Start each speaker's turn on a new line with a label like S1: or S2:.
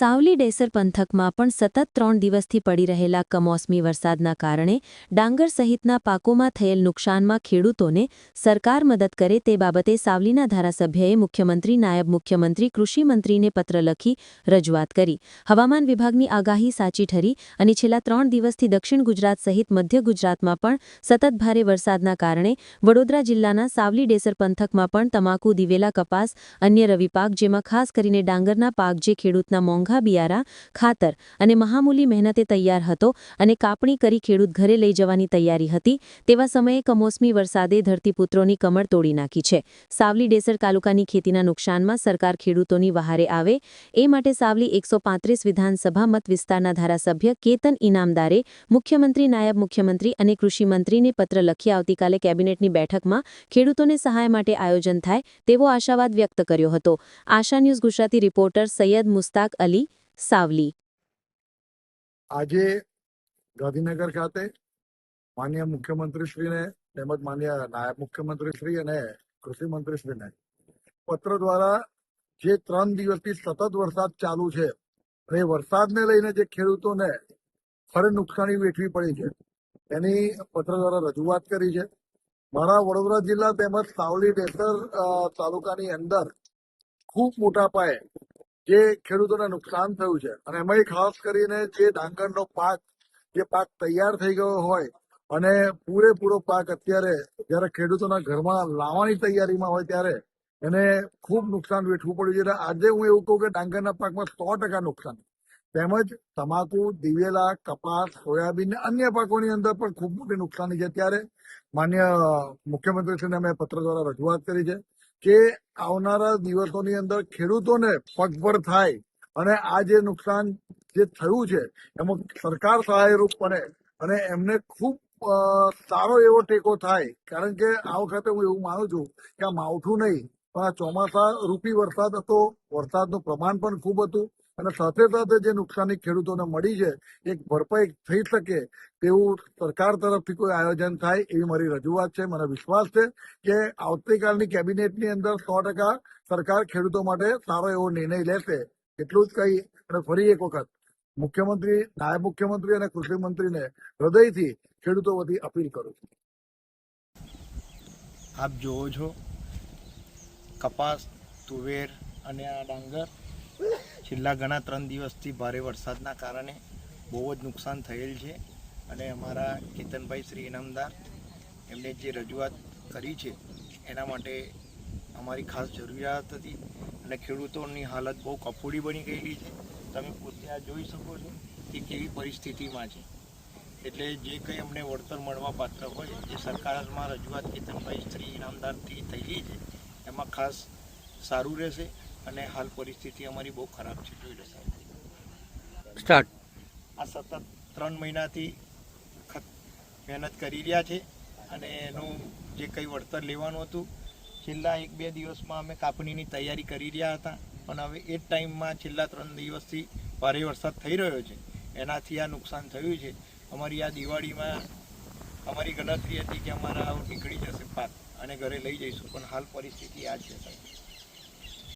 S1: સાવલી ડેસર પંથકમાં પણ સતત ત્રણ દિવસથી પડી રહેલા કમોસમી વરસાદના કારણે ડાંગર સહિતના પાકોમાં થયેલ નુકસાનમાં ખેડૂતોને સરકાર મદદ કરે તે બાબતે સાવલીના ધારાસભ્યએ મુખ્યમંત્રી, નાયબ મુખ્યમંત્રી કૃષિમંત્રીને પત્ર લખી રજૂઆત કરી. હવામાન વિભાગની આગાહી સાચી ઠરી અને છેલ્લા ત્રણ દિવસથી દક્ષિણ ગુજરાત સહિત મધ્ય ગુજરાતમાં પણ સતત ભારે વરસાદના કારણે વડોદરા જિલ્લાના સાવલી ડેસર પંથકમાં પણ તમાકુ, દિવેલા કપાસ, અન્ય રવિ પાક, જેમાં ખાસ કરીને ડાંગરના પાક જે ખેડૂતના મોંઘા બિયારા ખાતર અને મહામૂલી મહેનતે તૈયાર હતો અને કાપણી કરી ખેડૂત ઘરે લઈ જવાની તૈયારી હતી. તેવા સમયે કમોસમી વરસાદે ધરતીપુત્રોની કમર તોડી નાખી છે. સાવલી ડેસર તાલુકાની ખેતીના નુકસાનમાં સરકાર ખેડૂતોની વહારે આવે. એ માટે સાવલી એકસો વિધાનસભા મત વિસ્તારના ધારાસભ્ય કેતન ઇનામદારે મુખ્યમંત્રી, નાયબ મુખ્યમંત્રી અને કૃષિમંત્રીને પત્ર લખી આવતીકાલે કેબિનેટની બેઠકમાં ખેડૂતોને સહાય માટે આયોજન થાય તેવો આશાવાદ વ્યક્ત કર્યો હતો. Asha news Gujarati reporter Sayed Mustaq Ali Savli.
S2: આજે ગાંધીનગર ખાતે માન્ય મુખ્યમંત્રીશ્રીને તેમજ માન્ય નાયબ મુખ્યમંત્રીશ્રી અને કૃષિમંત્રીશ્રીને પત્ર દ્વારા જે ત્રણ દિવસથી સતત વરસાદ ચાલુ છે અને વરસાદને લઈને જે ખેડૂતોને ખરે નુકસાની વેઠવી પડી છે, એની પત્ર દ્વારા રજૂઆત કરી છે. મારા વડોદરા જિલ્લા તેમજ સાવલી ડેસર તાલુકાની અંદર ખૂબ મોટા પાયે જે ખેડૂતોને નુકસાન થયું છે. અને એમાંય ખાસ કરીને જે ડાંગરનો પાક, જે પાક તૈયાર થઈ ગયો હોય અને પૂરેપૂરો પાક અત્યારે જ્યારે ખેડૂતોના ઘરમાં લાવવાની તૈયારીમાં હોય ત્યારે એને ખૂબ નુકસાન વેઠવું પડ્યું છે. આજે હું એવું કહું કે ડાંગરના પાકમાં સો ટકા નુકસાન. તેમજ તમાકુ, દિવેલા, કપાસ, સોયાબીન અન્ય પાકોની અંદર પણ ખૂબ મોટી નુકસાની છે. ત્યારે માન્ય મુખ્યમંત્રીશ્રીને અમે પત્ર દ્વારા રજૂઆત કરી છે. કે આવનારા દિવસોની અંદર ખેડૂતોને પગભર થાય અને આ જે નુકસાન જે થયું છે, એમાં સરકાર સહાયરૂપ બને અને એમને ખૂબ સારો એવો ટેકો થાય. કારણ કે આ વખતે હું એવું માનું છું કે આ માવઠું નહીં, પણ આ ચોમાસા રૂપી વરસાદ હતો, વરસાદનું પ્રમાણ પણ ખૂબ હતું. અને સાથે સાથે જે નુકસાની ખેડૂતોને મળી છે, એક ભરપાઈ થઈ શકે તેવું સરકાર તરફથી કોઈ આયોજન થાય એવી મારી રજૂઆત છે. મને વિશ્વાસ છે કે આવતીકાલની કેબિનેટની અંદર સો સરકાર ખેડૂતો માટે સારો એવો નિર્ણય લેશે. એટલું જ કહી અને ફરી એક વખત મુખ્યમંત્રી, નાયબ મુખ્યમંત્રી અને કૃષિ મંત્રીને હૃદયથી ખેડૂતો વતી અપીલ કરું છું.
S3: આપ જોવો છો, કપાસ, તુવેર અને આ ડાંગર છેલ્લા ઘણા ત્રણ દિવસથી ભારે વરસાદના કારણે બહુ જ નુકસાન થયેલ છે અને અમારા કેતનભાઈ શ્રી ઇનામદાર એમને જે રજૂઆત કરી છે, એના માટે અમારી ખાસ જરૂરિયાત હતી અને ખેડૂતોની હાલત બહુ કફોડી બની ગયેલી છે. તમે પોતે આ જોઈ શકો છો કે કેવી પરિસ્થિતિમાં છે. એટલે જે કંઈ અમને વળતર મળવા પાત્ર હોય, જે સરકારમાં રજૂઆત કેતનભાઈ શ્રી ઇનામદારથી થયેલી છે, એમાં ખાસ સારું રહેશે. અને હાલ પરિસ્થિતિ અમારી બહુ ખરાબ છે જોઈ લો સાહેબ.
S4: સ્ટાર્ટ.
S3: આ સતત ત્રણ મહિનાથી મહેનત કરી રહ્યા છે અને એનું જે કંઈ વળતર લેવાનું હતું છેલ્લા એક બે દિવસમાં અમે કાપણીની તૈયારી કરી રહ્યા હતા પણ હવે એ જ ટાઈમમાં છેલ્લા ત્રણ દિવસથી ભારે વરસાદ થઈ રહ્યો છે. એનાથી આ નુકસાન થયું છે. અમારી આ દિવાળીમાં અમારી ગણતરી હતી કે અમારા આવું નીકળી જશે પાક અને ઘરે લઈ જઈશું પણ હાલ પરિસ્થિતિ આ છે સાહેબ.